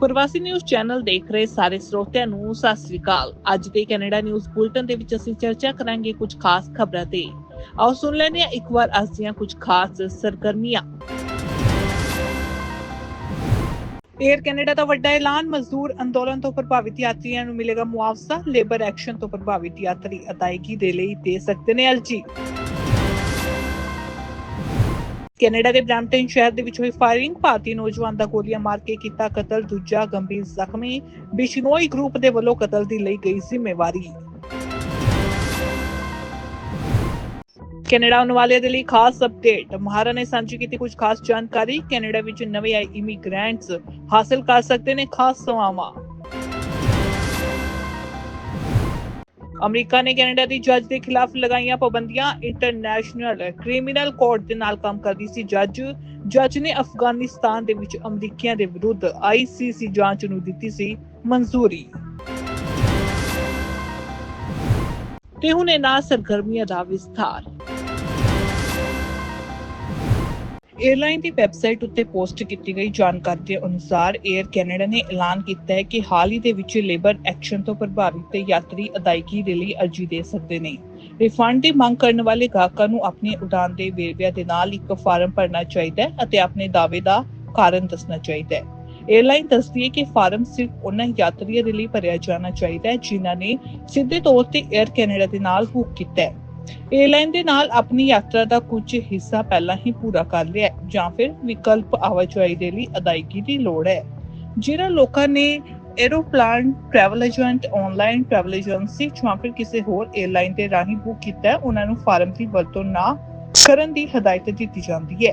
ਪ੍ਰਵਾਸੀ news channel ਦੇਖ ਰਹੇ ਸਾਰੇ ਸਰੋਤਿਆਂ ਨੂੰ ਸਤਿ ਸ੍ਰੀ ਅਕਾਲ। ਅੱਜ ਦੇ ਕੈਨੇਡਾ ਨਿਊਜ਼ ਬੁਲਟਨ ਦੇ ਵਿੱਚ ਅਸੀਂ ਚਰਚਾ ਕਰਾਂਗੇ ਕੁਝ ਖਾਸ ਖਬਰਾਂ ਤੇ। ਆਓ ਸੁਣ ਲੈਂਦੇ ਹਾਂ ਇੱਕ ਵਾਰ ਅੱਜ ਦੀਆਂ ਕੁਝ ਖਾਸ ਸਰਗਰਮੀਆਂ। 에ਅਰ ਕੈਨੇਡਾ ਦਾ ਵੱਡਾ ਐਲਾਨ, ਮਜ਼ਦੂਰ ਅੰਦੋਲਨ ਤੋਂ ਪ੍ਰਭਾਵਿਤ ਯਾਤਰੀਆਂ ਨੂੰ ਮਿਲੇਗਾ ਮੁਆਵਜ਼ਾ, ਲੇਬਰ ਐਕਸ਼ਨ ਤੋਂ ਪ੍ਰਭਾਵਿਤ ਯਾਤਰੀ ਅਦਾਇਗੀ ਦੇ ਲਈ ਦੇ ਸਕਦੇ ਨੇ ਅਰਜੀ। ਕੈਨੇਡਾ ਦੇ ਬ੍ਰੈਂਪਟਨ ਸ਼ਹਿਰ ਦੇ ਵਿੱਚ ਹੋਈ ਫਾਇਰਿੰਗ, ਭਾਰਤੀ ਨੌਜਵਾਨ ਦਾ ਗੋਲੀਆਂ ਮਾਰ ਕੇ ਕੀਤਾ ਕਤਲ, ਦੂਜਾ ਗੰਭੀਰ ਜ਼ਖਮੀ, ਬਿਸ਼ਨੋਈ ਗਰੁੱਪ ਦੇ ਵੱਲੋਂ ਕਤਲ ਦੀ ਲਈ ਗਈ ਜ਼ਿੰਮੇਵਾਰੀ। ਕੈਨੇਡਾ ਆਉਣ ਵਾਲਿਆਂ ਦੇ ਲਈ ਖਾਸ ਅਪਡੇਟ, ਮਹਾਰਾ ਨੇ ਸਾਂਝੀ ਕੀਤੀ ਕੁਝ ਖਾਸ ਜਾਣਕਾਰੀ, ਕੈਨੇਡਾ ਵਿੱਚ ਨਵੇਂ ਆਏ ਇਮੀਗ੍ਰੈਂਟਸ ਹਾਸਲ ਕਰ ਸਕਦੇ ਨੇ ਖਾਸ ਸੇਵਾਵਾਂ ਅਮਰੀਕਾ ਨੇ ਕੈਨੇਡਾ ਦੀ ਜੱਜ ਦੇ ਖਿਲਾਫ ਲਗਾਈਆਂ ਪਾਬੰਦੀਆਂ ਇੰਟਰਨੈਸ਼ਨਲ ਕ੍ਰਿਮੀਨਲ ਕੋਰਟ ਦੇ ਨਾਲ ਕੰਮ ਕਰਦੀ ਸੀ ਜੱਜ। ਜੱਜ ਨੇ ਅਫਗਾਨਿਸਤਾਨ ਦੇ ਵਿੱਚ ਅਮਰੀਕੀਆਂ ਦੇ ਵਿਰੁੱਧ ਆਈਸੀਸੀ ਜਾਂਚ ਨੂੰ ਦਿੱਤੀ ਸੀ ਮਨਜ਼ੂਰੀ। ਤੇ ਹੁਣ ਇਹਨਾਂ ਸਰਗਰਮੀਆਂ ਦਾ ਵਿਸਥਾਰ। ਏਅਰਲਾਈਨ ਦੀ ਵੈਬਸਾਈਟ ਉੱਤੇ ਪੋਸਟ ਕੀਤੀ ਗਈ ਜਾਣਕਾਰੀ ਦੇ ਅਨੁਸਾਰ 에ਅਰ ਕੈਨੇਡਾ ਨੇ ਐਲਾਨ ਕੀਤਾ ਹੈ ਕਿ ਹਾਲ ਹੀ ਦੇ ਵਿੱਚ ਲੇਬਰ ਐਕਸ਼ਨ ਤੋਂ ਪ੍ਰਭਾਵਿਤ ਤੇ ਯਾਤਰੀ ਅਦਾਇਗੀ ਦੇ ਲਈ ਅਰਜ਼ੀ ਦੇ ਸਕਦੇ ਨੇ। ਰਿਫੰਡ ਦੀ ਮੰਗ ਕਰਨ ਵਾਲੇ ਗਾਹਕਾਂ ਨੂੰ ਆਪਣੀ ਉਡਾਨ ਦੇ ਵੇਰਵਿਆਂ ਦੇ ਨਾਲ ਇੱਕ ਫਾਰਮ ਭਰਨਾ ਚਾਹੀਦਾ ਹੈ ਅਤੇ ਆਪਣੇ ਦਾਅਵੇ ਦਾ ਕਾਰਨ ਦੱਸਣਾ ਚਾਹੀਦਾ ਹੈ। ਏਅਰਲਾਈਨ ਦੱਸਦੀ ਹੈ ਕਿ ਫਾਰਮ ਸਿਰਫ ਉਹਨਾਂ ਯਾਤਰੀਆਂ ਦੇ ਲਈ ਭਰਿਆ ਜਾਣਾ ਚਾਹੀਦਾ ਹੈ ਜਿਨ੍ਹਾਂ ਨੇ ਸਿੱਧੇ ਤੌਰ ਤੇ 에ਅਰ ਕੈਨੇਡਾ ਦੇ ਨਾਲ ਬੁੱਕ ਕੀਤਾ ਹੈ। ਏਅਰਲਾਈਨ ਦੇ ਨਾਲ ਆਪਣੀ ਯਾਤਰਾ ਦਾ ਕੁਝ ਹਿੱਸਾ ਪਹਿਲਾਂ ਹੀ ਪੂਰਾ ਕਰ ਲਿਆ ਜਾਂ ਫਿਰ ਵਿਕਲਪ ਆਵਾਜਾਈ ਦੇ ਲਈ ਅਦਾਇਗੀ ਦੀ ਲੋੜ ਹੈ। ਜਿਹੜਾ ਲੋਕਾਂ ਨੇ aeroplane travel agent online travel agency ਜਾਂ ਫਿਰ ਕਿਸੇ ਹੋਰ ਏਅਰਲਾਈਨ ਦੇ ਰਾਹੀਂ ਬੁੱਕ ਕੀਤਾ ਹੈ, ਉਹਨਾਂ ਨੂੰ ਫਾਰਮ ਦੀ ਵਰਤੋਂ ਨਾ ਕਰਨ ਦੀ ਹਦਾਇਤ ਦਿੱਤੀ ਜਾਂਦੀ ਹੈ।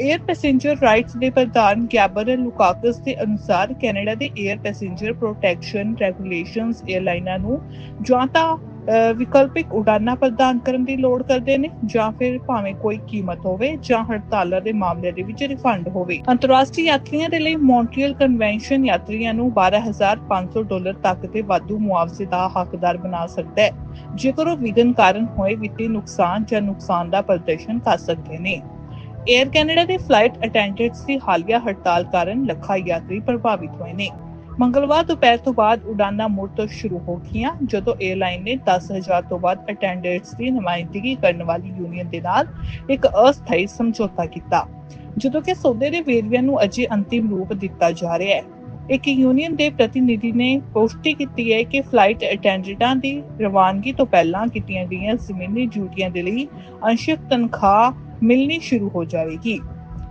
에ਅਰ ਪੈਸੇਂਜਰ ਰਾਈਟਸ ਦੇ ਪ੍ਰਧਾਨ ਗੈਬਰਲ ਲੁਕਾਕਸ ਦੇ ਅਨੁਸਾਰ ਕੈਨੇਡਾ ਦੇ 에ਅਰ ਪੈਸੇਂਜਰ ਪ੍ਰੋਟੈਕਸ਼ਨ ਰੈਗੂਲੇਸ਼ਨਸ 에ਅਰਲਾਈਨਾਂ ਨੂੰ ਜਾਂ ਤਾਂ ਵਿਕਲਪਿਕ ਉਡਾਨਾਂ ਪ੍ਰਦਾਨ ਕਰਨ ਦੀ ਲੋੜ ਕਰਦੇ ਨੇ ਜਾਂ ਫਿਰ ਭਾਵੇਂ ਕੋਈ ਕੀਮਤ ਹੋਵੇ ਜਾਂ ਹੜਤਾਲਾਂ ਦੇ ਮਾਮਲੇ ਦੇ ਵਿੱਚ ਰਿਫੰਡ ਹੋਵੇ। ਅੰਤਰਰਾਸ਼ਟਰੀ ਯਾਤਰੀਆਂ ਦੇ ਲਈ ਮੌਂਟਰੀਅਲ ਕਨਵੈਨਸ਼ਨ ਯਾਤਰੀਆਂ ਨੂੰ 12500 ਡਾਲਰ ਤੱਕ ਦੇ ਵਾਧੂ ਮੁਆਵਜ਼ੇ ਦਾ ਹੱਕਦਾਰ ਬਣਾ ਸਕਦਾ ਹੈ, ਜੇਕਰ ਉਹ ਵਿਘਨ ਕਾਰਨ ਹੋਏ ਵਿੱਤੀ ਨੁਕਸਾਨ ਜਾਂ ਨੁਕਸਾਨ ਦਾ ਪ੍ਰਦਰਸ਼ਨ ਕਰ ਸਕਦੇ ਨੇ। 에ਅਰ ਕੈਨੇਡਾ ਦੇ ਫਲਾਈਟ ਅਟੈਂਡੈਂਟਸ ਦੀ ਹਾਲੀਆ ਹੜਤਾਲ ਕਾਰਨ ਲੱਖਾਂ ਯਾਤਰੀ ਪ੍ਰਭਾਵਿਤ ਹੋਏ ਨੇ। ਮੰਗਲਵਾਰ ਦੁਪਹਿਰ ਤੋਂ ਬਾਅਦ ਉਡਾਨਾਂ ਮੁੜ ਤੋਂ ਸ਼ੁਰੂ ਹੋ ਗਈਆਂ, ਜਦੋਂ 에ਅਰਲਾਈਨ ਨੇ 10000 ਤੋਂ ਵੱਧ ਅਟੈਂਡੈਂਟਸ ਦੀ ਨੁਮਾਇੰਦਗੀ ਕਰਨ ਵਾਲੀ ਯੂਨੀਅਨ ਦੇ ਨਾਲ ਇੱਕ ਅਸਥਾਈ ਸਮਝੌਤਾ ਕੀਤਾ, ਜਦੋਂ ਕਿ ਸੌਦੇ ਦੇ ਵੇਰਵਿਆਂ ਨੂੰ ਅਜੇ ਅੰਤਿਮ ਰੂਪ ਦਿੱਤਾ ਜਾ ਰਿਹਾ ਹੈ। ਇੱਕ ਯੂਨੀਅਨ ਦੇ ਪ੍ਰਤੀਨਿਧੀ ਨੇ ਪੁਸ਼ਟੀ ਕੀਤੀ ਹੈ ਕਿ ਫਲਾਈਟ ਅਟੈਂਡੈਂਟਾਂ ਦੀ ਰਵਾਨਗੀ ਤੋਂ ਪਹਿਲਾਂ ਕੀਤੀਆਂ ਗਈਆਂ ਜ਼ਮੀਨੀ ਡਿਊਟੀਆਂ ਦੇ ਲਈ ਅੰਸ਼ਕ ਤਨਖਾਹ ਮਿਲਣੀ ਸ਼ੁਰੂ ਹੋ ਜਾਵੇਗੀ।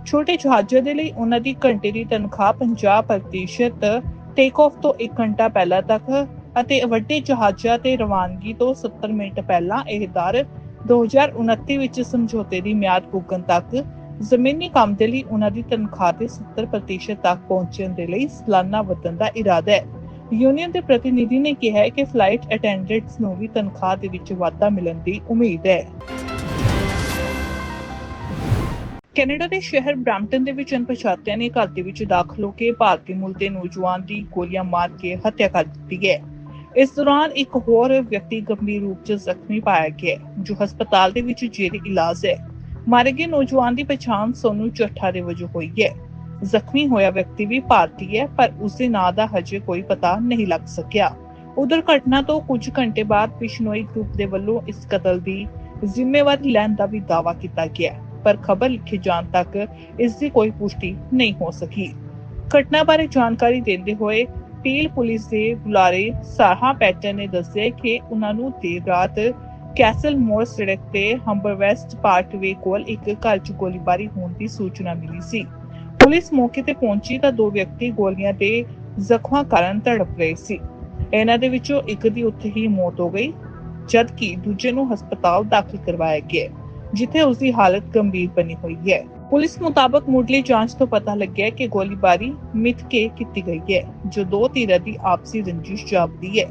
ਛੋਟੇ ਜਹਾਜ਼ਾਂ ਦੇ ਲਈ ਉਹਨਾਂ ਦੀ ਘੰਟੇ ਦੀ ਤਨਖਾਹ 50% ਟੇਕ ਆਫ ਤੋਂ 1 ਘੰਟਾ ਪਹਿਲਾਂ ਤੱਕ ਅਤੇ ਵੱਡੇ ਜਹਾਜ਼ਾਂ ਤੇ ਰਵਾਨਗੀ ਤੋਂ 70 ਮਿੰਟ ਪਹਿਲਾਂ ਇਹ ਦਰ 2029 ਵਿੱਚ ਸਮਝੌਤੇ ਦੀ ਮਿਆਦ ਪੁੱਗਣ ਤੱਕ ਜ਼ਮੀਨੀ ਕੰਮ ਦੇ ਲਈ ਉਹਨਾਂ ਦੀ ਤਨਖਾਹ ਦੇ 70% ਤੱਕ ਪਹੁੰਚਣ ਦੇ ਲਈ ਸਾਲਾਨਾ ਵਧਣ ਦਾ ਇਰਾਦਾ ਹੈ। ਯੂਨੀਅਨ ਦੇ ਪ੍ਰਤੀਨਿਧੀ ਨੇ ਕਿਹਾ ਕਿ ਫਲਾਈਟ ਅਟੈਂਡੈਂਟਸ ਨੂੰ ਵੀ ਤਨਖਾਹ ਦੇ ਵਿੱਚ ਵਾਧਾ ਮਿਲਣ ਦੀ ਉਮੀਦ ਹੈ। ਕੈਨੇਡਾ ਦੇ ਸ਼ਹਿਰ ਬ੍ਰੈਂਪਟਨ ਦੇ ਵਿੱਚ ਅਣਪਛਾਤਿਆਂ ਨੇ ਘਰ ਦੇ ਵਿੱਚ ਦਾਖਲ ਹੋ ਕੇ ਭਾਰਤੀ ਮੂਲ ਦੇ ਨੌਜਵਾਨ ਦੀ ਗੋਲੀਆਂ ਮਾਰ ਕੇ ਹੱਤਿਆ ਕਰ ਦਿੱਤੀ ਹੈ। ਇਸ ਦੌਰਾਨ ਇੱਕ ਹੋਰ ਵਿਅਕਤੀ ਗੰਭੀਰ ਰੂਪ 'ਚ ਜ਼ਖਮੀ ਪਾਇਆ ਗਿਆ ਜੋ ਹਸਪਤਾਲ ਦੇ ਵਿੱਚ ਜੇਰੇ ਇਲਾਜ ਹੈ। ਮਾਰੇ ਗਏ ਨੌਜਵਾਨ ਦੀ ਪਛਾਣ ਸੋਨੂ ਚੱਠਾ ਦੇ ਵਜੋਂ ਹੋਈ ਹੈ। ਜ਼ਖਮੀ ਹੋਇਆ ਵਿਅਕਤੀ ਵੀ ਭਾਰਤੀ ਹੈ, ਪਰ ਉਸ ਦੇ ਨਾਂ ਦਾ ਹਜੇ ਕੋਈ ਪਤਾ ਨਹੀਂ ਲੱਗ ਸਕਿਆ। ਉਧਰ ਘਟਨਾ ਤੋਂ ਕੁਝ ਘੰਟੇ ਬਾਅਦ ਬਿਸ਼ਨੋਈ ਗਰੁੱਪ ਦੇ ਵੱਲੋਂ ਇਸ ਕਤਲ ਦੀ ਜ਼ਿੰਮੇਵਾਰੀ ਲੈਣ ਦਾ ਵੀ ਦਾਅਵਾ ਕੀਤਾ ਗਿਆ ਪਰ ਖਬਰ ਲਿਖੇ ਜਾਣ ਤੱਕ ਇਸ ਦੀ ਕੋਈ ਪੁਸ਼ਟੀ ਨਹੀਂ ਹੋ ਸਕੀ। ਘਟਨਾ ਬਾਰੇ ਜਾਣਕਾਰੀ ਦਿੰਦੇ ਹੋਏ ਪੀਲ ਪੁਲਿਸ ਦੇ ਬੁਲਾਰੇ ਸਾਹਾ ਪੈਟਰ ਨੇ ਦੱਸਿਆ ਕਿ ਉਹਨਾਂ ਨੂੰ ਦੇਰ ਰਾਤ ਕੈਸਲ ਮੋਰ ਸੜਕ ਤੇ ਹੰਬਰ ਵੈਸਟ ਪਾਰਕਵੇ ਕੋਲ ਇੱਕ ਘਰ 'ਚ ਗੋਲੀਬਾਰੀ ਹੋਣ ਦੀ ਸੂਚਨਾ ਮਿਲੀ ਸੀ। ਪੁਲਿਸ ਮੌਕੇ ਤੇ ਪਹੁੰਚੀ ਤਾਂ ਦੋ ਵਿਅਕਤੀ ਗੋਲੀਆਂ ਦੇ ਜ਼ਖਮਾਂ ਕਾਰਨ ਤੜਪ ਰਹੇ ਸੀ। ਇਹਨਾਂ ਦੇ ਵਿੱਚੋਂ ਇੱਕ ਦੀ ਉੱਥੇ ਹੀ ਮੌਤ ਹੋ ਗਈ, ਜਦਕਿ ਦੂਜੇ ਨੂੰ ਹਸਪਤਾਲ ਦਾਖਲ ਕਰਵਾਇਆ ਗਿਆ। ਜਿੱਥੇ ਉਸ ਦੀ ਹਾਲਤ ਗੰਭੀਰ ਬਣੀ ਹੋਈ ਹੈ। ਪੁਲਿਸ ਮੁਤਾਬਕ ਮੁੱਢਲੀ ਜਾਂਚ ਤੋਂ ਪਤਾ ਲੱਗਿਆ ਕਿ ਗੋਲੀਬਾਰੀ ਮਿੱਥ ਕੇ ਕੀਤੀ ਗਈ ਹੈ, ਜੋ ਦੋ ਧਿਰਾਂ ਦੀ ਆਪਸੀ ਰੰਜਿਸ਼ ਜਾਪਦੀ ਹੈ।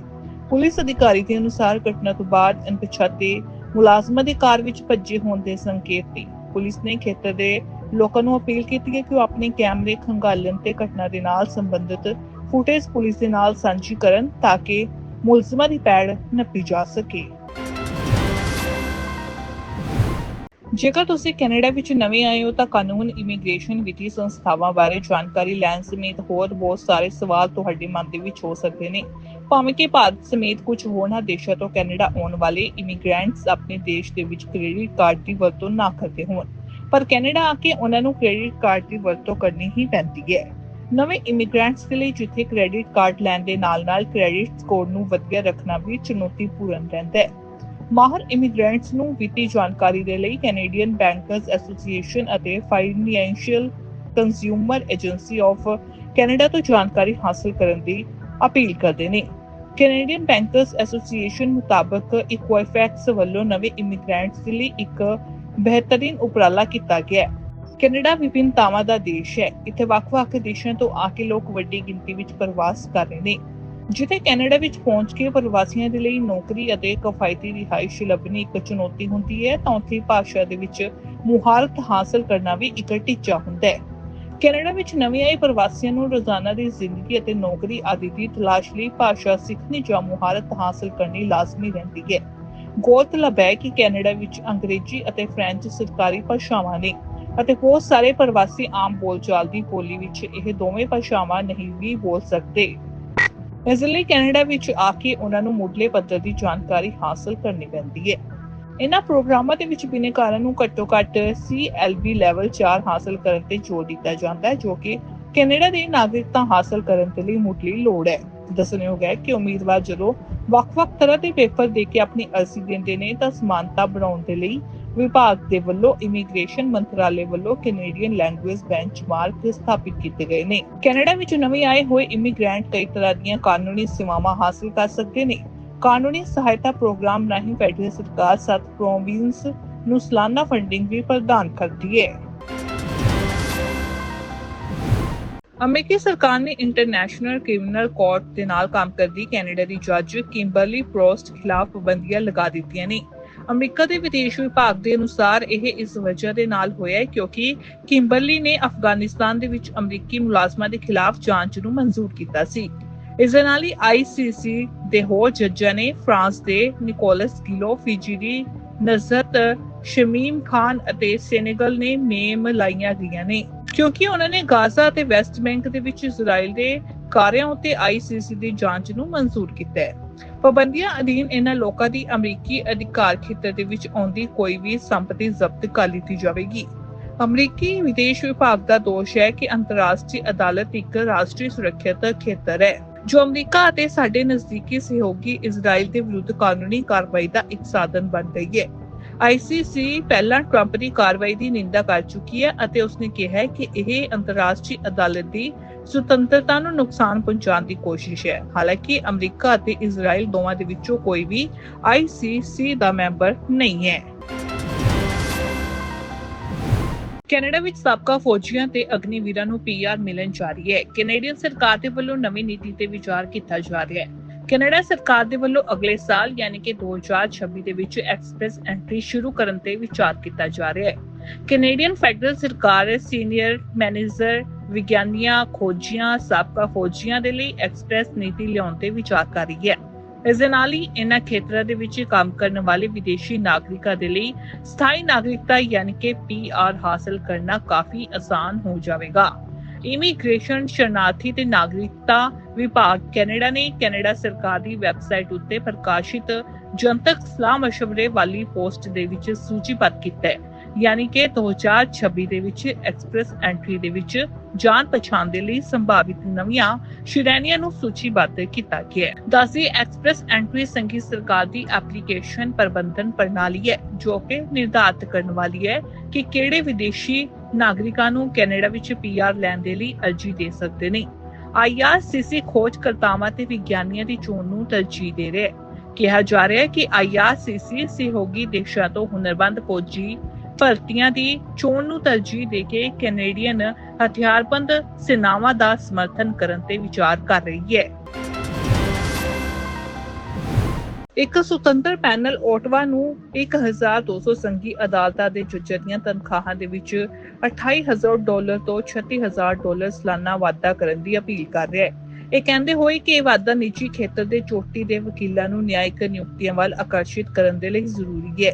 ਪੁਲਿਸ ਅਧਿਕਾਰੀ ਦੇ ਅਨੁਸਾਰ ਘਟਨਾ ਤੋਂ ਬਾਅਦ ਅਣਪਛਾਤੇ ਮੁਲਾਜ਼ਮਾਂ ਦੀ ਕਾਰ ਵਿੱਚ ਭੱਜੇ ਹੋਣ ਦੇ ਸੰਕੇਤ ਸੀ ਪੁਲਿਸ ਨੇ ਖੇਤਰ ਦੇ ਲੋਕਾਂ ਨੂੰ ਅਪੀਲ ਕੀਤੀ ਹੈ ਕਿ ਉਹ ਆਪਣੇ ਕੈਮਰੇ ਖੰਗਾਲਣ ਤੇ ਘਟਨਾ ਦੇ ਨਾਲ ਸੰਬੰਧਿਤ ਫੁਟੇਜ ਪੁਲਿਸ ਦੇ ਨਾਲ ਸਾਂਝੀ ਕਰਨ ਤਾਂ ਕਿ ਮੁਲਜ਼ਮਾਂ ਦੀ ਪੈੜ ਨੱਪੀ ਜਾ ਸਕੇ। ਜੇਕਰ ਤੁਸੀਂ ਕੈਨੇਡਾ ਵਿੱਚ ਨਵੇਂ ਆਏ ਹੋ ਤਾਂ ਕਾਨੂੰਨ, ਇਮੀਗ੍ਰੇਸ਼ਨ ਵਿੱਤੀ ਸੰਸਥਾਵਾਂ ਬਾਰੇ ਜਾਣਕਾਰੀ ਲੈਣ ਸਮੇਤ ਹੋਰ ਬਹੁਤ ਸਾਰੇ ਸਵਾਲ ਤੁਹਾਡੇ ਮਨ ਦੇ ਵਿੱਚ ਹੋ ਸਕਦੇ ਨੇ। ਭਾਵੇਂ ਕਿ ਭਾਰਤ ਸਮੇਤ ਕੁਝ ਹੋਰਨਾਂ ਦੇਸ਼ਾਂ ਤੋਂ ਕੈਨੇਡਾ ਆਉਣ ਵਾਲੇ ਇਮੀਗ੍ਰੈਂਟਸ ਆਪਣੇ ਦੇਸ਼ ਦੇ ਵਿੱਚ ਕ੍ਰੈਡਿਟ ਕਾਰਡ ਦੀ ਵਰਤੋਂ ਨਾ ਕਰਦੇ ਹੋਣ, ਪਰ ਕੈਨੇਡਾ ਆ ਕੇ ਉਹਨਾਂ ਨੂੰ ਕ੍ਰੈਡਿਟ ਕਾਰਡ ਦੀ ਵਰਤੋਂ ਕਰਨੀ ਹੀ ਪੈਂਦੀ ਹੈ। ਨਵੇਂ ਇਮੀਗ੍ਰੈਂਟਸ ਦੇ ਲਈ ਜਿੱਥੇ ਕ੍ਰੈਡਿਟ ਕਾਰਡ ਲੈਣ ਦੇ ਨਾਲ-ਨਾਲ ਕ੍ਰੈਡਿਟ ਸਕੋਰ ਨੂੰ ਵਧੀਆ ਰੱਖਣਾ ਵੀ ਚੁਣੌਤੀਪੂਰਨ ਰਹਿੰਦਾ ਹੈ। ਮਾਹਰ ਇਮੀਗ੍ਰੈਂਟਸ ਨੂੰ ਵਿੱਤੀ ਜਾਣਕਾਰੀ ਦੇ ਲਈ ਕੈਨੇਡੀਅਨ ਬੈਂਕਰਸ ਐਸੋਸੀਏਸ਼ਨ ਅਤੇ financial consumer agency of Canada ਤੋਂ ਜਾਣਕਾਰੀ ਹਾਸਲ ਕਰਨ ਦੀ ਅਪੀਲ ਕਰਦੇ ਨੇ। ਕੈਨੇਡੀਅਨ ਬੈਂਕਰਸ ਐਸੋਸੀਏਸ਼ਨ ਮੁਤਾਬਕ ਇਕੁਆਫੈਕਸ ਵੱਲੋਂ ਨਵੇਂ ਇਮੀਗ੍ਰੈਂਟਸ ਦੇ ਲਈ ਇੱਕ ਬਿਹਤਰੀਨ ਉਪਰਾਲਾ ਕੀਤਾ ਗਿਆ ਹੈ। ਕੈਨੇਡਾ ਵਿਭਿੰਨਤਾਵਾਂ ਦਾ ਦੇਸ਼ ਹੈ। ਇੱਥੇ ਵੱਖ-ਵੱਖ ਦੇਸ਼ਾਂ ਤੋਂ ਆ ਕੇ ਲੋਕ ਵੱਡੀ ਗਿਣਤੀ ਵਿੱਚ ਪ੍ਰਵਾਸ ਕਰ ਰਹੇ ਨੇ। ਜਿੱਥੇ ਕੈਨੇਡਾ ਵਿੱਚ ਪਹੁੰਚ ਕੇ ਪ੍ਰਵਾਸੀਆਂ ਦੇ ਲਈ ਨੌਕਰੀ ਅਤੇ ਕਿਫਾਇਤੀ ਰਿਹਾਇਸ਼ ਲੱਭਣੀ ਇੱਕ ਚੁਣੌਤੀ ਹੁੰਦੀ ਹੈ, ਤਾਂ ਉੱਥੇ ਭਾਸ਼ਾ ਦੇ ਵਿੱਚ ਮੁਹਾਰਤ ਹਾਸਲ ਕਰਨਾ ਵੀ ਇੱਕ ਟੀਚਾ ਹੁੰਦਾ ਹੈ। ਕੈਨੇਡਾ ਵਿੱਚ ਨਵੇਂ ਆਏ ਪ੍ਰਵਾਸੀਆਂ ਨੂੰ ਰੋਜ਼ਾਨਾ ਦੀ ਜ਼ਿੰਦਗੀ ਅਤੇ ਨੌਕਰੀ ਆਦਿ ਦੀ ਤਲਾਸ਼ ਲਈ ਭਾਸ਼ਾ ਸਿੱਖਣੀ ਜਾਂ ਮੁਹਾਰਤ ਹਾਸਲ ਕਰਨੀ ਲਾਜ਼ਮੀ ਰਹਿੰਦੀ ਹੈ। ਗੌਰਤਲਬ ਹੈ ਕਿ ਕੈਨੇਡਾ ਵਿੱਚ ਅੰਗਰੇਜ਼ੀ ਅਤੇ ਫ੍ਰੈਂਚ ਸਰਕਾਰੀ ਭਾਸ਼ਾਵਾਂ ਨੇ ਅਤੇ ਬਹੁਤ ਸਾਰੇ ਪ੍ਰਵਾਸੀ ਆਮ ਬੋਲਚਾਲ ਦੀ ਬੋਲੀ ਵਿੱਚ ਇਹ ਦੋਵੇਂ ਭਾਸ਼ਾਵਾਂ ਨਹੀਂ ਵੀ ਬੋਲ ਸਕਦੇ। ਇਸ ਲਈ ਕੈਨੇਡਾ ਵਿੱਚ ਆ ਕੇ ਉਹਨਾਂ ਨੂੰ ਮੁੱਢਲੇ ਪੱਧਰ ਦੀ ਜਾਣਕਾਰੀ ਹਾਸਲ ਕਰਨੀ ਪੈਂਦੀ ਹੈ। ਇਹਨਾਂ ਪ੍ਰੋਗਰਾਮਾਂ ਦੇ ਵਿੱਚ ਬਿਨੇਕਾਰਾਂ ਨੂੰ ਘੱਟੋ ਘੱਟ CLB ਲੈਵਲ 4 ਹਾਸਲ ਕਰਨ ਤੇ ਜ਼ੋਰ ਦਿੱਤਾ ਜਾਂਦਾ ਹੈ, ਜੋ ਕਿ ਕੈਨੇਡਾ ਦੀ ਨਾਗਰਿਕਤਾ ਹਾਸਲ ਕਰਨ ਦੇ ਲਈ ਮੁੱਢਲੀ ਲੋੜ ਹੈ। ਦੱਸਣਯੋਗ ਹੈ ਕਿ ਉਮੀਦਵਾਰ ਜਦੋਂ ਵੱਖ-ਵੱਖ ਤਰ੍ਹਾਂ ਦੇ ਪੇਪਰ ਦੇ ਕੇ ਆਪਣੀ ਅਰਜ਼ੀ ਦਿੰਦੇ ਨੇ, ਤਾਂ ਸਮਾਨਤਾ ਬਣਾਉਣ ਦੇ ਲਈ ਵਿਭਾਗ ਦੇ ਵੱਲੋਂ ਇਮੀਗ੍ਰੇਸ਼ਨ ਮੰਤਰਾਲੇ ਵੱਲੋਂ ਕੈਨੇਡੀਅਨ ਲੈਂਗੁਏਜ ਬੈਂਚਮਾਰਕ ਸਥਾਪਿਤ ਕੀਤੇ ਗਏ ਨੇ। ਕੈਨੇਡਾ ਵਿੱਚ ਨਵੇਂ ਆਏ ਹੋਏ ਇਮੀਗ੍ਰੈਂਟ ਕਈ ਤਰ੍ਹਾਂ ਦੀਆਂ ਕਾਨੂੰਨੀ ਸੇਵਾਵਾਂ ਹਾਸਲ ਕਰ ਸਕਦੇ ਨੇ। ਕਾਨੂੰਨੀ ਸਹਾਇਤਾ ਪ੍ਰੋਗਰਾਮ ਰਾਹੀਂ ਫੈਡਰਲ ਸਰਕਾਰ ਸੱਤ ਪ੍ਰੋਵਿੰਸ ਨੂੰ ਸਾਲਾਨਾ ਫੰਡਿੰਗ ਵੀ ਪ੍ਰਦਾਨ ਕਰਦੀ ਹੈ। ਅਮਰੀਕੀ ਸਰਕਾਰ ਨੇ ਇੰਟਰਨੈਸ਼ਨਲ ਕ੍ਰਿਮੀਨਲ ਕੋਰਟ ਦੇ ਨਾਲ ਕੰਮ ਕਰਦੀ ਕੈਨੇਡਾ ਦੀ ਜੱਜ ਕਿੰਬਰਲੀ ਪ੍ਰੋਸਟ ਖਿਲਾਫ ਪਾਬੰਦੀਆਂ ਲਗਾ ਦਿੱਤੀਆਂ ਨੇ। ਅਮਰੀਕਾ ਦੇ ਵਿਦੇਸ਼ ਵਿਭਾਗ ਦੇ ਅਨੁਸਾਰ ਇਹ ਇਸ ਵਜ੍ਹਾ ਦੇ ਨਾਲ ਹੋਇਆ ਹੈ ਕਿਉਂਕਿ ਕਿੰਬਰਲੀ ਨੇ ਅਫਗਾਨਿਸਤਾਨ ਦੇ ਵਿੱਚ ਅਮਰੀਕੀ ਮੁਲਾਜ਼ਮਾਂ ਦੇ ਖਿਲਾਫ ਜਾਂਚ ਨੂੰ ਮਨਜ਼ੂਰ ਕੀਤਾ ਸੀ। ਇਸ ਦੇ ਨਾਲ ਹੀ ਆਈਸੀਸੀ ਦੇ ਹੋਰ ਜੱਜਾਂ ਨੇ ਫਰਾਂਸ ਦੇ ਨਿਕੋਲਸ ਗਿਲੋ, ਫਿਜੀ ਦੀ ਨਜ਼ਰਤ, ਸ਼ਮੀਮ ਖਾਨ ਅਤੇ ਸੈਨੇਗਲ ਨੇ ਨੇਮ ਲਾਈਆਂ ਗਈਆਂ ਨੇ। ਕਿਉਂਕਿ ਉਹਨਾਂ ਨੇ ਗਾਜ਼ਾ ਅਤੇ ਵੈਸਟ ਬੈਂਕ ਦੇ ਵਿੱਚ ਇਜ਼ਰਾਈਲ ਦੇ ਕਾਰਿਆਂ ਉੱਤੇ ਆਈਸੀਸੀ ਦੀ ਜਾਂਚ ਨੂੰ ਮਨਜ਼ੂਰ ਕੀਤਾ ਹੈ। ਪਾਬੰਦੀਆਂ ਅਧੀਨ ਇਹਨਾਂ ਲੋਕਾਂ ਦੀ ਅਮਰੀਕੀ ਅਧਿਕਾਰ ਖੇਤਰ ਦੇ ਵਿੱਚ ਆਉਂਦੀ ਕੋਈ ਵੀ ਸੰਪਤੀ ਜ਼ਬਤ ਕਰ ਲਈ ਜਾਵੇਗੀ। ਅਮਰੀਕੀ ਵਿਦੇਸ਼ ਵਿਭਾਗ ਦਾ ਦੋਸ਼ ਹੈ ਕਿ ਅੰਤਰਰਾਸ਼ਟਰੀ ਅਦਾਲਤ ਇੱਕ ਰਾਸ਼ਟਰੀ ਸੁਰੱਖਿਅਤ ਖੇਤਰ ਹੈ, ਜੋ ਅਮਰੀਕਾ ਅਤੇ ਸਾਡੇ ਨਜ਼ਦੀਕੀ ਸਹਿਯੋਗੀ ਇਜ਼ਰਾਈਲ ਦੇ ਵਿਰੁੱਧ ਕਾਨੂੰਨੀ ਕਾਰਵਾਈ ਦਾ ਇੱਕ ਸਾਧਨ ਬਣ ਗਈ ਹੈ। ਆਈਸੀਸੀ ਪਹਿਲਾਂ ਟਰੰਪ ਦੀ ਕਾਰਵਾਈ ਦੀ ਨਿੰਦਾ ਕਰ ਚੁੱਕੀ ਹੈ ਅਤੇ ਉਸਨੇ ਕਿਹਾ ਹੈ ਕਿ ਇਹ ਅੰਤਰਰਾਸ਼ਟਰੀ ਅਦਾਲਤ ਦੀ ਸੁਤੰਤਰਤਾ ਨੂੰ ਨੁਕਸਾਨ ਪਹੁੰਚਾਉਣ ਦੀ ਕੋਸ਼ਿਸ਼ ਹੈ। ਹਾਲਾਂਕਿ ਅਮਰੀਕਾ ਅਤੇ ਇਜ਼ਰਾਈਲ ਦੋਵਾਂ ਦੇ ਵਿੱਚੋਂ ਕੋਈ ਵੀ ਆਈਸੀਸੀ ਦਾ ਮੈਂਬਰ ਨਹੀਂ ਹੈ। ਕੈਨੇਡਾ ਵਿੱਚ ਸਾਬਕਾ ਫੌਜੀਆਂ ਤੇ ਅਗਨੀਵੀਰਾਂ ਨੂੰ ਪੀਆਰ ਮਿਲਣ ਜਾ ਰਹੀ ਹੈ। ਕੈਨੇਡੀਅਨ ਸਰਕਾਰ ਦੇ ਵੱਲੋਂ ਨਵੀਂ ਨੀਤੀ ਤੇ ਵਿਚਾਰ ਕੀਤਾ ਜਾ ਰਿਹਾ ਹੈ। ਕੈਨੇਡਾ ਸਰਕਾਰ ਦੇ ਵੱਲੋਂ ਅਗਲੇ ਸਾਲ ਯਾਨੀ ਕਿ 2026 ਦੇ ਵਿੱਚ ਐਕਸਪ੍ਰੈਸ ਐਂਟਰੀ ਸ਼ੁਰੂ ਕਰਨ ਤੇ ਵਿਚਾਰ ਕੀਤਾ ਜਾ ਰਿਹਾ ਹੈ। ਕੈਨੇਡੀਅਨ ਫੈਡਰਲ ਸਰਕਾਰ ਸੀਨੀਅਰ ਮੈਨੇਜਰ ਵਿਗਿਆਨੀਆਂ ਖੋਜੀਆਂ, ਸਾਬਕਾ ਫੌਜੀਆਂ ਦੇ ਲਈ ਐਕਸਪ੍ਰੈਸ ਨੀਤੀ ਲਿਆਉਣ ਤੇ ਵਿਚਾਰ ਕਰ ਰਹੀ ਹੈ। ਇਸ ਦੇ ਨਾਲ ਹੀ ਇਹਨਾਂ ਖੇਤਰਾਂ ਦੇ ਵਿੱਚ ਕੰਮ ਕਰਨ ਵਾਲੇ ਵਿਦੇਸ਼ੀ ਨਾਗਰਿਕਾਂ ਦੇ ਲਈ ਸਥਾਈ ਨਾਗਰਿਕਤਾ ਯਾਨੀ ਕਿ ਪੀਆਰ ਹਾਸਲ ਕਰਨਾ ਕਾਫੀ ਆਸਾਨ ਹੋ ਜਾਵੇਗਾ। ਇਮੀਗ੍ਰੇਸ਼ਨ ਸ਼ਰਨਾਰਥੀ ਤੇ ਨਾਗਰਿਕਤਾ ਵਿਭਾਗ ਕੈਨੇਡਾ ਨੇ ਕੈਨੇਡਾ ਸਰਕਾਰ ਦੀ ਵੈਬਸਾਈਟ ਉੱਤੇ ਪ੍ਰਕਾਸ਼ਿਤ ਜਨਤਕ ਸਲਾਹ ਮਸ਼ਵਰੇ ਵਾਲੀ ਪੋਸਟ ਦੇ ਵਿੱਚ ਸੂਚੀਬੱਧ ਕੀਤਾ ਹੈ। ਯਾਨੀ ਕਿ 2026 ਦੇ ਵਿੱਚ ਐਕਸਪ੍ਰੈਸ ਐਂਟਰੀ ਦੇ ਵਿੱਚ ਜਾਣ ਪਛਾਣ ਦੇ ਲਈ ਸੰਭਾਵਿਤ ਨਵੀਆਂ ਸ਼੍ਰੇਣੀਆਂ ਨੂੰ ਸੂਚੀਬੱਧ ਕੀਤਾ ਗਿਆ ਹੈ। ਦਸੀ ਐਕਸਪ੍ਰੈਸ ਐਂਟਰੀ ਸੰਘੀ ਸਰਕਾਰ ਦੀ ਐਪਲੀਕੇਸ਼ਨ ਪ੍ਰਬੰਧਨ ਪ੍ਰਣਾਲੀ ਹੈ, ਜੋ ਕਿ ਨਿਰਧਾਰਤ ਕਰਨ ਵਾਲੀ ਹੈ ਕਿ ਕਿਹੜੇ ਵਿਦੇਸ਼ੀ ਨਾਗਰਿਕਾਂ ਨੂੰ ਕੈਨੇਡਾ ਵਿੱਚ ਪੀਆਰ ਲੈਣ ਦੇ ਲਈ ਅਰਜ਼ੀ ਦੇ ਸਕਦੇ ਨੇ। ਆਈਆਰਸੀਸੀ ਖੋਜਕਰਤਾਵਾਂ ਤੇ ਵਿਗਿਆਨੀਆਂ ਦੀ ਚੋਣ ਨੂੰ ਤਰਜੀਹ ਦੇ ਰਿਹਾ ਹੈ। ਕਿਹਾ ਜਾ ਰਿਹਾ ਹੈ ਕਿ ਆਈਆਰਸੀਸੀ ਸਹਿਯੋਗੀ ਦੇਸ਼ਾਂ ਤੋਂ ਹੁਨਰਬੰਦ ਫੌਜੀ ਭਰਤੀਆਂ ਦੀ ਚੋਣ ਨੂੰ ਤਰਜੀਹ ਦੇ ਕੇ ਕੈਨੇਡੀਅਨ ਹਥਿਆਰਬੰਦ ਸੈਨਾਵਾਂ ਦਾ ਸਮਰਥਨ ਕਰਨ ਤੇ ਵਿਚਾਰ ਕਰ ਰਹੀ ਹੈ। ਇੱਕ ਸੁਤੰਤਰ ਪੈਨਲ ਓਟਵਾ ਨੂੰ 1200 ਸੰਘੀ ਅਦਾਲਤਾਂ ਦੇ ਜੱਜਾਂ ਦੀਆਂ ਤਨਖਾਹਾਂ ਦੇ ਵਿੱਚ 28000 ਡਾਲਰ ਤੋਂ 36000 ਡਾਲਰ ਸਾਲਾਨਾ ਵਾਧਾ ਕਰਨ ਦੀ ਅਪੀਲ ਕਰ ਰਿਹਾ ਹੈ। ਇਹ ਕਹਿੰਦੇ ਹੋਏ ਕਿ ਇਹ ਵਾਧਾ ਨਿੱਜੀ ਖੇਤਰ ਦੇ ਚੋਟੀ ਦੇ ਵਕੀਲਾਂ ਨੂੰ ਨਿਆਇਕ ਨਿਯੁਕਤੀਆਂ ਵੱਲ ਆਕਰਸ਼ਿਤ ਕਰਨ ਦੇ ਲਈ ਜ਼ਰੂਰੀ ਹੈ।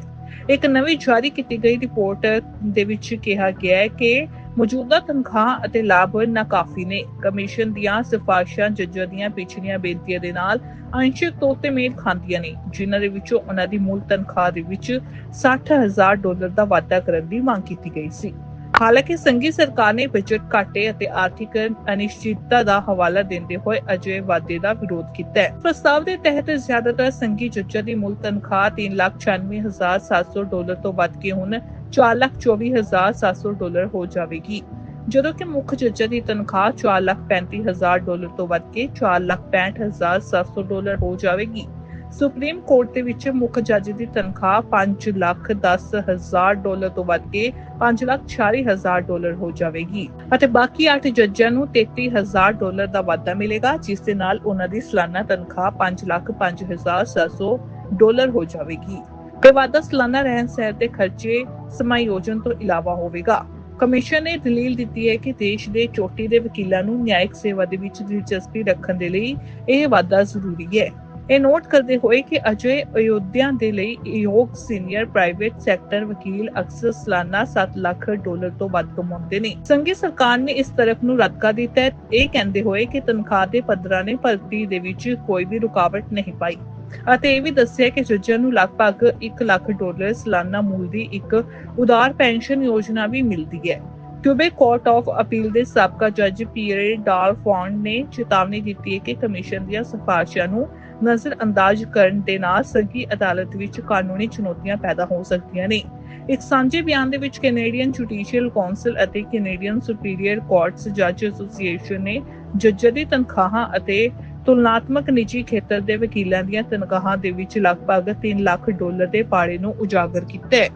ਇੱਕ ਨਵੀਂ ਜਾਰੀ ਕੀਤੀ ਗਈ ਰਿਪੋਰਟ ਦੇ ਵਿੱਚ ਕਿਹਾ ਗਿਆ ਹੈ ਕਿ ਮੌਜੂਦਾ ਤਨਖਾਹ ਅਤੇ ਲਾਭ ਨਾਕਾਫੀ ਨੇ ਕਮਿਸ਼ਨ ਦੀਆਂ ਸਿਫਾਰਸ਼ਾਂ, ਜੱਜਾਂ ਦੀਆਂ ਪਿਛਲੀਆਂ ਬੇਨਤੀਆਂ ਦੇ ਨਾਲ ਅੰਸ਼ਿਕ ਤੌਰ ਤੇ ਮੇਲ ਖਾਂਦੀਆਂ ਨੇ, ਜਿਨ੍ਹਾਂ ਦੇ ਵਿੱਚੋਂ ਉਹਨਾਂ ਦੀ ਮੂਲ ਤਨਖਾਹ ਦੇ ਵਿੱਚ 60000 ਡਾਲਰ ਦਾ ਵਾਧਾ ਕਰਨ ਦੀ ਮੰਗ ਕੀਤੀ ਗਈ ਸੀ। ਹਾਲਾਂਕਿ ਸੰਘੀ ਸਰਕਾਰ ਨੇ ਬਜਟ ਘਾਟੇ ਅਤੇ ਆਰਥਿਕ ਅਨਿਸ਼ਚਿਤਤਾ ਦਾ ਹਵਾਲਾ ਦਿੰਦੇ ਹੋਏ ਅਜੇ ਵਾਧੇ ਦਾ ਵਿਰੋਧ ਕੀਤਾ ਹੈ। ਪ੍ਰਸਤਾਵ ਦੇ ਤਹਿਤ ਜ਼ਿਆਦਾਤਰ ਸੰਘੀ ਜੱਜਾਂ ਦੀ ਮੂਲ ਤਨਖਾਹ 396700 ਡਾਲਰ ਤੋਂ ਵੱਧ ਕੇ ਹੁਣ 424700 ਡਾਲਰ ਹੋ ਜਾਵੇਗੀ। ਜਦੋਂ ਕਿ ਮੁੱਖ ਜੱਜਾਂ ਦੀ ਤਨਖਾਹ 435000 ਡਾਲਰ ਤੋਂ ਵੱਧ ਕੇ 465700 ਡਾਲਰ ਹੋ ਜਾਵੇਗੀ। ਸੁਪਰੀਮ ਕੋਰਟ ਦੇ ਵਿੱਚ ਮੁੱਖ ਜੱਜ ਦੀ ਤਨਖਾਹ 5 ਲੱਖ 10 ਹਜ਼ਾਰ ਡਾਲਰ ਤੋਂ ਵੱਧ ਕੇ 5 ਲੱਖ 46 ਹਜ਼ਾਰ ਡਾਲਰ ਹੋ ਜਾਵੇਗੀ। ਅਤੇ ਬਾਕੀ 8 ਜੱਜਾਂ ਨੂੰ 33 ਹਜ਼ਾਰ ਡਾਲਰ ਦਾ ਵਾਧਾ ਮਿਲੇਗਾ, ਜਿਸ ਦੇ ਨਾਲ ਉਹਨਾਂ ਦੀ ਸਾਲਾਨਾ ਤਨਖਾਹ 5 ਲੱਖ 5 ਹਜ਼ਾਰ 700 ਡਾਲਰ ਹੋ ਜਾਵੇਗੀ। ਇਹ ਵਾਧਾ ਸਾਲਾਨਾ ਰਹਿਣ ਸਹਿਣ ਦੇ ਖਰਚੇ ਸਮਾਯੋਜਨ ਤੋਂ ਇਲਾਵਾ ਹੋਵੇਗਾ। ਕਮਿਸ਼ਨ ਨੇ ਦਲੀਲ ਦਿੱਤੀ ਹੈ ਕਿ ਦੇਸ਼ ਦੇ ਚੋਟੀ ਦੇ ਵਕੀਲਾਂ ਨੂੰ ਨਿਆਇਕ ਸੇਵਾ ਦੇ ਵਿੱਚ ਦਿਲਚਸਪੀ ਰੱਖਣ ਦੇ ਲਈ ਇਹ ਵਾਧਾ ਜ਼ਰੂਰੀ ਹੈ। ਇਹ ਨੋਟ ਕਰਦੇ ਹੋਏ ਕਿ ਅਜੇ ਅਯੋਧਿਆ ਦੇ ਲਈ ਯੋਗ ਸੀਨੀਅਰ ਪ੍ਰਾਈਵੇਟ ਸੈਕਟਰ ਵਕੀਲ ਅਕਸਰ ਸਾਲਾਨਾ 7 ਲੱਖ ਡਾਲਰ ਤੋਂ ਵੱਧ ਕਮਾਉਂਦੇ ਨੇ। ਸੰਘੀ ਸਰਕਾਰ ਨੇ ਇਸ ਤਰਫ ਨੂੰ ਰੱਦ ਦਿੱਤਾ ਹੈ। ਇਹ ਕਹਿੰਦੇ ਹੋਏ ਕਿ ਤਨਖਾਹ ਦੇ ਪੱਧਰਾਂ ਨੇ ਭਰਤੀ ਦੇ ਵਿੱਚ ਕੋਈ ਵੀ ਰੁਕਾਵਟ ਨਹੀਂ ਪਾਈ। ਅਤੇ ਇਹ ਵੀ ਦੱਸਿਆ ਕਿ ਜੱਜਾਂ ਨੂੰ ਲਗਭਗ 1 ਲੱਖ ਡਾਲਰ ਸਾਲਾਨਾ ਮੂਲ ਦੀ ਇੱਕ ਉਦਾਰ ਪੈਨਸ਼ਨ ਯੋਜਨਾ ਵੀ ਮਿਲਦੀ ਹੈ। ਕਿਊਬੇ ਕੋਰਟ ਆਫ ਅਪੀਲ ਦੇ ਸਾਬਕਾ ਜੱਜ ਪੀਰੇ ਡਾਲਫੌਂਡ ਨੇ ਚੇਤਾਵਨੀ ਦਿੱਤੀ ਹੈ ਕਿ ਕਮਿਸ਼ਨ ਦੀਆਂ ਸਿਫਾਰਸ਼ਾਂ ਨੂੰ ਨਜ਼ਰ ਅੰਦਾਜ਼ ਕਰਨ ਦੇ ਨਾਲ ਸੰਘੀ ਅਦਾਲਤ ਵਿੱਚ ਕਾਨੂੰਨੀ ਚੁਣੌਤੀਆਂ ਪੈਦਾ ਹੋ ਸਕਦੀਆਂ ਨੇ। ਇੱਕ ਸਾਂਝੇ ਬਿਆਨ ਦੇ ਵਿੱਚ ਕੈਨੇਡੀਅਨ ਜੁਡੀਸ਼ੀਅਲ ਕੌਂਸਲ ਅਤੇ ਕੈਨੇਡੀਅਨ ਸੁਪੀਰੀਅਰ ਕੋਰਟਸ ਜੱਜ ਐਸੋਸੀਏਸ਼ਨ ਨੇ ਜੱਜਾਂ ਦੀ ਤਨਖਾਹਾਂ ਅਤੇ ਤੁਲਨਾਤਮਕ ਨਿੱਜੀ ਖੇਤਰ ਦੇ ਵਕੀਲਾਂ ਦੀਆਂ ਤਨਖਾਹਾਂ ਦੇ ਵਿੱਚ ਲਗਭਗ 3 ਲੱਖ ਡਾਲਰ ਦੇ ਪਾੜੇ ਨੂੰ ਉਜਾਗਰ ਕੀਤਾ ਹੈ।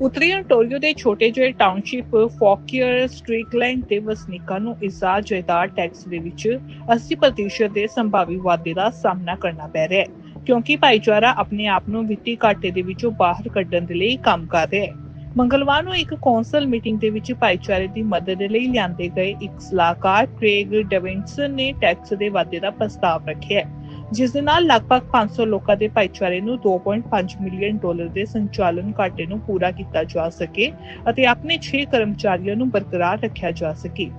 ਉੱਤਰੀ ontario ਦੇ ਛੋਟੇ ਜਿਹੇ ਟਾਊਨਸ਼ਿਪ ਫੌਕੀਅਰ ਸਟ੍ਰੀਕਲੈਂਡ ਦੇ ਵਸਨੀਕਾਂ ਨੂੰ ਇਜ਼ਾਰ ਜਾਇਦਾਦ ਟੈਕਸ ਦੇ ਵਿੱਚ 80% ਦੇ ਸੰਭਾਵੀ ਵਾਧੇ ਦਾ ਸਾਹਮਣਾ ਕਰਨਾ ਪੈ ਰਿਹਾ ਹੈ ਕਿਉਂਕਿ ਭਾਈਚਾਰਾ ਆਪਣੇ ਆਪ ਨੂੰ ਵਿੱਤੀ ਘਾਟੇ ਦੇ ਵਿੱਚੋਂ ਬਾਹਰ ਕੱਢਣ ਦੇ ਲਈ ਕੰਮ ਕਰ ਰਿਹਾ ਹੈ ਮੰਗਲਵਾਰ ਨੂੰ ਇੱਕ ਕੌਂਸਲ ਮੀਟਿੰਗ ਦੇ ਵਿੱਚ ਭਾਈਚਾਰੇ ਦੀ ਮਦਦ ਲਈ ਲਿਆਂਦੇ ਗਏ ਇੱਕ ਸਲਾਹਕਾਰ ਕ੍ਰੇਗ ਡੇਵਿਡਸਨ ਨੇ ਟੈਕਸ ਦੇ ਵਾਧੇ ਦਾ ਪ੍ਰਸਤਾਵ ਰੱਖਿਆ ਹੈ ਜਿਸ ਦੇ ਨਾਲ ਲਗਭਗ 500 ਲੋਕਾਂ ਦੇ ਭਾਈਚਾਰੇ ਨੂੰ 2.5 ਮਿਲੀਅਨ ਡਾਲਰ ਦੇ ਸੰਚਾਲਨ ਘਾਟੇ ਨੂੰ ਪੂਰਾ ਕੀਤਾ ਜਾ ਸਕੇ ਅਤੇ ਆਪਣੇ 6 ਕਰਮਚਾਰੀਆਂ ਨੂੰ ਬਰਕਰਾਰ ਰੱਖਿਆ ਜਾ ਸਕੇ।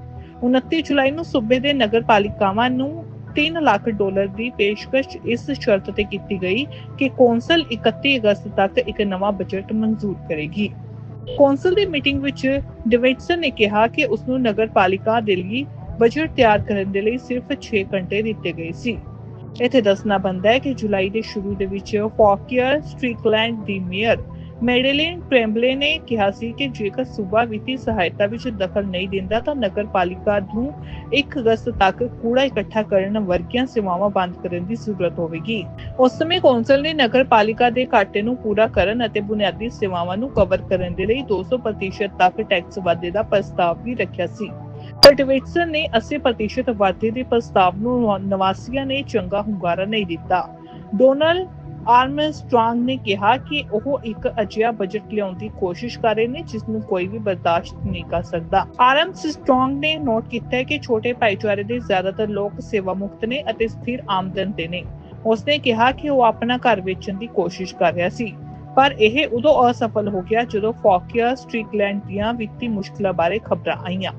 29 ਜੁਲਾਈ ਨੂੰ ਸੂਬੇ ਦੇ ਨਗਰਪਾਲਿਕਾਵਾਂ ਨੂੰ 3 ਲੱਖ ਡਾਲਰ ਦੀ ਪੇਸ਼ਕਸ਼ ਇਸ ਸ਼ਰਤ ਤੇ ਕੀਤੀ ਗਈ ਕਿ ਕੌਂਸਲ 31 ਅਗਸਤ ਤੱਕ ਇੱਕ ਨਵਾਂ ਬਜਟ ਮਨਜ਼ੂਰ ਕਰੇਗੀ। ਕੌਂਸਲ ਦੀ ਮੀਟਿੰਗ ਵਿੱਚ ਡਿਵਿਡਸਨ ਨੇ ਕਿਹਾ ਕਿ ਉਸ ਨੂੰ ਨਗਰਪਾਲਿਕਾ ਦੇ ਲਈ ਬਜਟ ਤਿਆਰ ਕਰਨ ਦੇ ਲਈ ਸਿਰਫ 6 ਘੰਟੇ ਦਿੱਤੇ ਗਏ ਸੀ। ਇੱਥੇ ਦੱਸਣਾ ਬੰਦਾ ਹੈ ਕਿ ਜੁਲਾਈ ਦੇ ਸ਼ੁਰੂ ਦੇ ਵਿੱਚ ਫੌਕੀਅਰ ਸਟ੍ਰੀਕਲੈਂਡ ਦੀ ਮੇਅਰ ਮੈਡੇਲਿਨ ਟ੍ਰੈਂਬਲੇ ਨੇ ਕਿਹਾ ਸੀ ਕਿ ਜੇਕਰ ਸੂਬਾ ਵਿੱਤੀ ਸਹਾਇਤਾ ਵਿੱਚ ਦਖਲ ਨਹੀਂ ਦਿੰਦਾ ਤਾਂ ਨਗਰਪਾਲਿਕਾ ਨੂੰ 1 ਅਗਸਤ ਤੱਕ ਕੂੜਾ ਇਕੱਠਾ ਕਰਨ ਵਰਗੀਆਂ ਸੇਵਾਵਾਂ ਬੰਦ ਕਰਨ ਦੀ ਜ਼ਰੂਰਤ ਹੋਵੇਗੀ। ਉਸ ਸਮੇਂ ਕੌਂਸਲ ਨੇ ਨਗਰਪਾਲਿਕਾ ਦੇ ਘਾਟੇ ਨੂੰ ਪੂਰਾ ਕਰਨ ਅਤੇ ਬੁਨਿਆਦੀ ਸੇਵਾਵਾਂ ਨੂੰ ਕਵਰ ਕਰਨ ਦੇ ਲਈ 200% ਤੱਕ ਟੈਕਸ ਵਾਧੇ ਦਾ ਪ੍ਰਸਤਾਵ ਵੀ ਰੱਖਿਆ ਸੀ। ਪਰ ਡਿਵਿਡਸਨ ਨੇ 80% ਵਾਧੇ ਦੇ ਪ੍ਰਸਤਾਵ ਨੂੰ ਨਵਾਸੀਆਂ ਨੇ ਚੰਗਾ ਹੁੰਗਾਰਾ ਨਹੀਂ ਦਿੱਤਾ। ਡੋਨਲਡ ਆਰਮਸਟ੍ਰੋਂਗ ਨੇ ਕਿਹਾ ਕਿ ਉਹ ਇੱਕ ਅਜਿਹਾ ਬਜਟ ਲਿਆਉਣ ਦੀ ਕੋਸ਼ਿਸ਼ ਕਰ ਰਹੇ ਨੇ ਜਿਸ ਨੂੰ ਕੋਈ ਵੀ ਬਰਦਾਸ਼ਤ ਨਹੀਂ ਕਰ ਸਕਦਾ। ਆਰਮਸਟ੍ਰੋਂਗ ਨੇ ਨੋਟ ਕੀਤਾ ਕਿ ਛੋਟੇ ਭਾਈਚਾਰੇ ਦੇ ਜ਼ਿਆਦਾਤਰ ਲੋਕ ਸੇਵਾ ਮੁਕਤ ਨੇ ਅਤੇ ਸਥਿਰ ਆਮਦਨ ਤੇ ਨੇ। ਉਸਨੇ ਕਿਹਾ ਕਿ ਉਹ ਆਪਣਾ ਘਰ ਵੇਚਣ ਦੀ ਕੋਸ਼ਿਸ਼ ਕਰ ਰਿਹਾ ਸੀ। ਪਰ ਇਹ ਉਦੋਂ ਅਸਫਲ ਹੋ ਗਿਆ ਜਦੋਂ ਫੌਕੀਆ ਸਟ੍ਰੀਕਲੈਂਡ ਦੀਆਂ ਵਿੱਤੀ ਮੁਸ਼ਕਲਾਂ ਬਾਰੇ ਖਬਰਾਂ ਆਈਆਂ।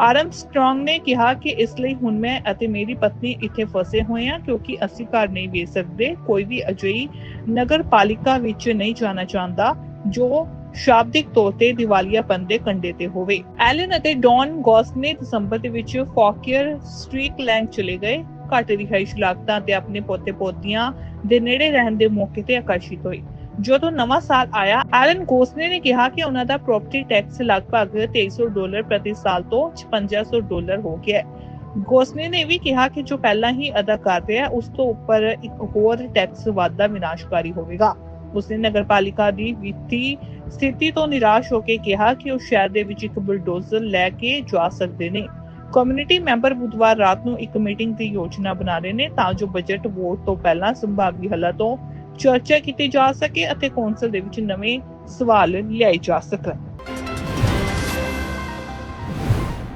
ਆਰਮਸਟ੍ਰੋਂਗ ਨੇ ਕਿਹਾ ਕਿ ਇਸ ਲਈ ਹੁਣ ਮੈਂ ਅਤੇ ਮੇਰੀ ਪਤਨੀ ਇੱਥੇ ਫਸੇ ਹੋਏ ਹਾਂ ਕਿਉਂਕਿ ਅਸੀਂ ਘਰ ਨਹੀਂ ਵੇਚ ਸਕਦੇ, ਕੋਈ ਵੀ ਅਜਿਹੀ ਨਗਰਪਾਲਿਕਾ ਵਿੱਚ ਨਹੀਂ ਜਾਣਾ ਚਾਹੁੰਦਾ ਜੋ ਸ਼ਾਬਦਿਕ ਤੌਰ ਤੇ ਦੀਵਾਲੀਆਪਨ ਦੇ ਕੰਡੇ ਤੇ ਹੋਵੇ। ਐਲਨ ਅਤੇ ਡੌਨ ਗੌਸ ਨੇ ਦਸੰਬਰ ਦੇ ਵਿੱਚ ਫੌਕੀਅਰ ਸਟ੍ਰੀਕਲੈਂਡ ਚਲੇ ਗਏ। ਘੱਟ ਰਿਹਾਇਸ਼ ਲਾਗਤਾਂ ਤੇ ਆਪਣੇ ਪੋਤੇ ਪੋਤੀਆਂ ਦੇ ਨੇੜੇ ਰਹਿਣ ਦੇ ਮੌਕੇ ਤੇ ਆਕਰਸ਼ਿਤ ਹੋਏ। ਜਦੋਂ ਨਵਾਂ ਸਾਲ ਆਇਆ, ਐਲਨ ਗੋਸਨੇ ਨੇ ਕਿਹਾ ਕਿ ਉਹਨਾਂ ਦਾ ਪ੍ਰਾਪਰਟੀ ਟੈਕਸ ਲਗਭਗ 2300 ਡਾਲਰ ਪ੍ਰਤੀ ਸਾਲ ਤੋਂ 5600 ਡਾਲਰ ਹੋ ਗਿਆ ਹੈ। ਗੋਸਨੇ ਨੇ ਵੀ ਕਿਹਾ ਕਿ ਜੋ ਪਹਿਲਾਂ ਹੀ ਅਦਾ ਕਰ ਰਿਹਾ ਉਸ ਤੋਂ ਉੱਪਰ ਇੱਕ ਹੋਰ ਟੈਕਸ ਵਾਧਾ ਵਿਨਾਸ਼ਕਾਰੀ ਹੋਵੇਗਾ। ਉਸਨੇ ਨਗਰਪਾਲਿਕਾ ਦੀ ਵਿੱਤੀ ਸਥਿਤੀ ਤੋਂ ਨਿਰਾਸ਼ ਹੋ ਕੇ ਕਿਹਾ ਕਿ ਉਹ ਸ਼ਹਿਰ ਦੇ ਵਿੱਚ ਇੱਕ ਬੁਲਡੋਜ਼ਰ ਲੈ ਕੇ ਜਾ ਸਕਦੇ ਨੇ। ਕਮਿਊਨਿਟੀ ਮੈਂਬਰ ਬੁੱਧਵਾਰ ਰਾਤ ਨੂੰ ਇੱਕ ਮੀਟਿੰਗ ਦੀ ਯੋਜਨਾ ਬਣਾ ਰਹੇ ਨੇ ਤਾਂ ਜੋ ਬਜਟ ਵੋਟ ਤੋਂ ਪਹਿਲਾਂ ਸੰਭਾਵੀ ਹੱਲਾਂ ਤੋਂ ਚਰਚਾ ਕੀਤੀ ਜਾ ਸਕੇ ਅਤੇ ਕੌਂਸਲ ਦੇ ਵਿੱਚ ਨਵੇਂ ਸਵਾਲ ਲਿਆਏ ਜਾ ਸਕਣ।